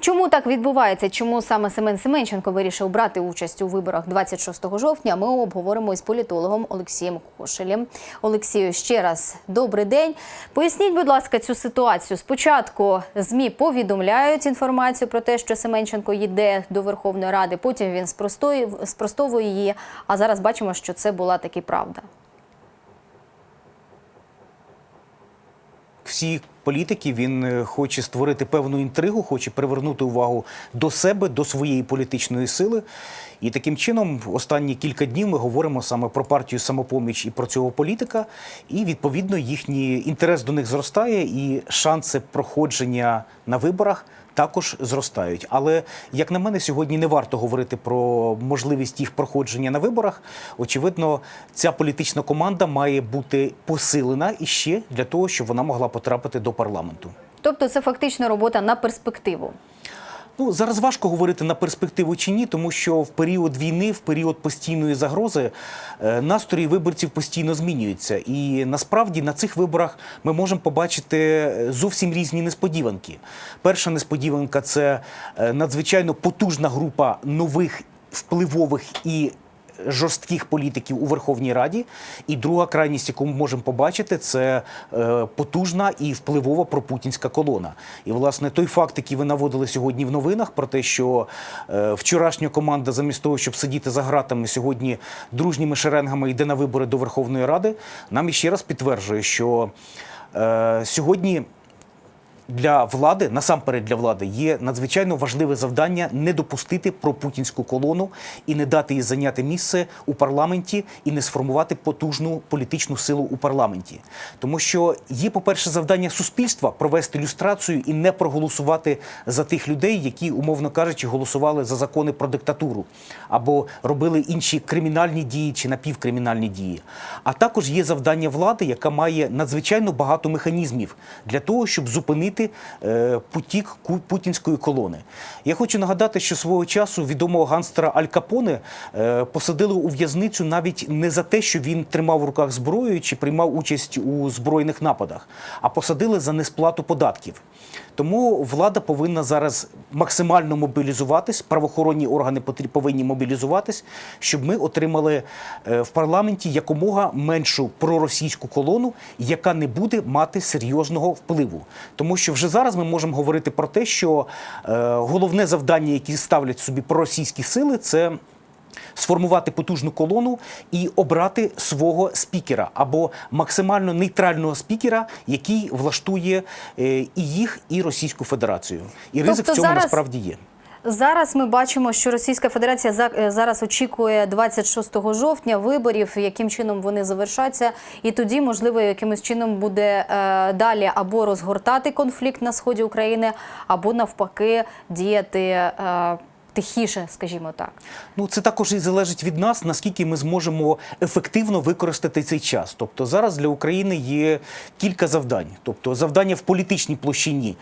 Чому так відбувається? Чому саме Семен Семенченко вирішив брати участь у виборах 26 жовтня? Ми обговоримо із політологом Олексієм Кошелем. Олексію, ще раз добрий день. Поясніть, будь ласка, цю ситуацію. Спочатку змі повідомляють інформацію про те, що Семенченко йде до Верховної Ради. Потім він спростовує її. А зараз бачимо, що це була таки правда. всі політики він е, хоче створити певну інтригу, хоче привернути увагу до себе, до своєї політичної сили. І таким чином, останні кілька днів ми говоримо саме про партію самопоміч і про цього політика. І відповідно їхній інтерес до них зростає, і шанси проходження на виборах. Також зростають, але як на мене, сьогодні не варто говорити про можливість їх проходження на виборах. Очевидно, ця політична команда має бути посилена іще для того, щоб вона могла потрапити до парламенту. Тобто, це фактично робота на перспективу. Ну зараз важко говорити на перспективу чи ні, тому що в період війни, в період постійної загрози, е, настрої виборців постійно змінюються. І насправді на цих виборах ми можемо побачити е, зовсім різні несподіванки. Перша несподіванка це е, надзвичайно потужна група нових впливових і жорстких політиків у Верховній Раді. І друга крайність, яку ми можемо побачити, це е, потужна і впливова пропутінська колона. І власне той факт, який ви наводили сьогодні в новинах, про те, що е, вчорашня команда, замість того, щоб сидіти за ґратами, сьогодні дружніми шеренгами йде на вибори до Верховної Ради, нам іще раз підтверджує, що е, сьогодні для влади, насамперед для влади, є надзвичайно важливе завдання не допустити пропутінську колону і не дати їй зайняти місце у парламенті і не сформувати потужну політичну силу у парламенті. Тому що є, по-перше, завдання суспільства провести люстрацію і не проголосувати за тих людей, які, умовно кажучи, голосували за закони про диктатуру або робили інші кримінальні дії чи напівкримінальні дії. А також є завдання влади, яка має надзвичайно багато механізмів для того, щоб зупинити е, потік путінської колони. Я хочу нагадати, що свого часу відомого ганстера Аль Капоне е, посадили у в'язницю навіть не за те, що він тримав в руках зброю чи приймав участь у збройних нападах, а посадили за несплату податків. Тому влада повинна зараз максимально мобілізуватись, правоохоронні органи повинні мобілізуватись, щоб ми отримали е, в парламенті якомога меншу проросійську колону, яка не буде мати серйозного впливу. Тому що вже зараз ми можемо говорити про те, що е, головне завдання, які ставлять собі проросійські сили, це сформувати потужну колону і обрати свого спікера або максимально нейтрального спікера, який влаштує е, і їх, і Російську Федерацію. І ризик Тобто в цьому зараз- насправді є. Зараз ми бачимо, що Російська Федерація е, зараз очікує 26 жовтня виборів, яким чином вони завершаться, і тоді, можливо, якимось чином буде е, далі або розгортати конфлікт на сході України, або навпаки діяти тихіше, скажімо так. Ну, це також і залежить від нас, наскільки ми зможемо ефективно використати цей час. Тобто зараз для України є кілька завдань. Тобто завдання в політичній площині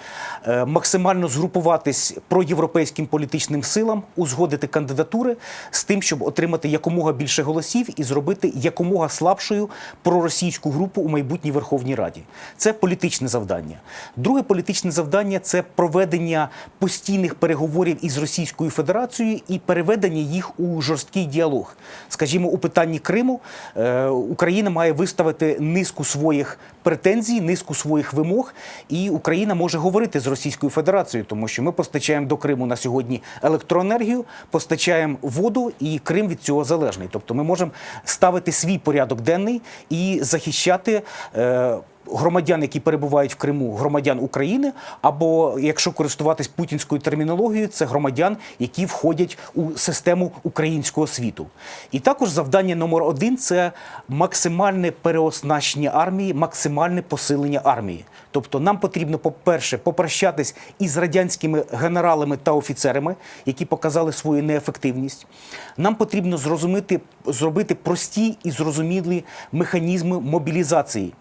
е, максимально згрупуватись проєвропейським політичним силам, узгодити кандидатури з тим, щоб отримати якомога більше голосів і зробити якомога слабшою проросійську групу у майбутній Верховній Раді. Це політичне завдання. Друге політичне завдання це проведення постійних переговорів із Російською Федерацією і переведення їх у жорсткий діалог. Скажімо, у питанні Криму е, Україна має виставити низку своїх претензій, низку своїх вимог, і Україна може говорити з Російською Федерацією, тому що ми постачаємо до Криму на сьогодні електроенергію, постачаємо воду, і Крим від цього залежний. Тобто, ми можемо ставити свій порядок денний і захищати. Громадян, які перебувають в Криму, громадян України, або якщо користуватись путінською термінологією, це громадян, які входять у систему українського світу. І також завдання номер один це максимальне переоснащення армії, максимальне посилення армії. Тобто нам потрібно, по-перше, попрощатись із радянськими генералами та офіцерами, які показали свою неефективність. Нам потрібно зрозуміти, зробити прості і зрозумілі механізми мобілізації.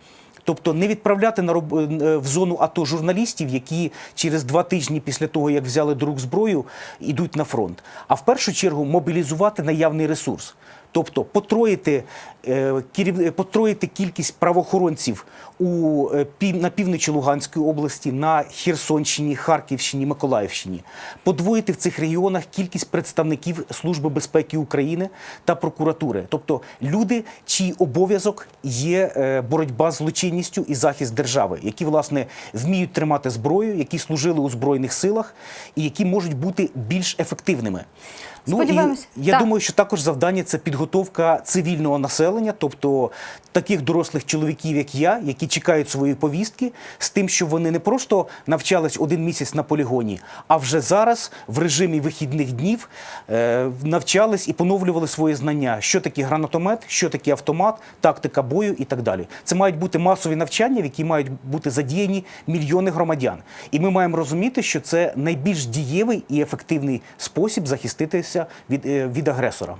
Тобто не відправляти на роб... е, в зону АТО журналістів, які через два тижні після того, як взяли до зброю, йдуть на фронт. А в першу чергу мобілізувати наявний ресурс. Тобто потроїти, е, керів- е, потроїти кількість правоохоронців у, е, пів- на півночі Луганської області, на Херсонщині, Харківщині, Миколаївщині, подвоїти в цих регіонах кількість представників Служби безпеки України та прокуратури, тобто люди, чий обов'язок є боротьба з злочинністю і захист держави, які власне вміють тримати зброю, які служили у збройних силах і які можуть бути більш ефективними. Сподіваємось. Ну, і я Так. думаю, що також завдання це підготовка цивільного населення, тобто таких дорослих чоловіків, як я, які чекають свої повістки, з тим, що вони не просто навчались один місяць на полігоні, а вже зараз в режимі вихідних днів е, навчались і поновлювали свої знання, що таке гранатомет, що таке автомат, тактика бою і так далі. Це мають бути масові навчання, в які мають бути задіяні мільйони громадян. І ми маємо розуміти, що це найбільш дієвий і ефективний спосіб захиститися від, е, від агресора.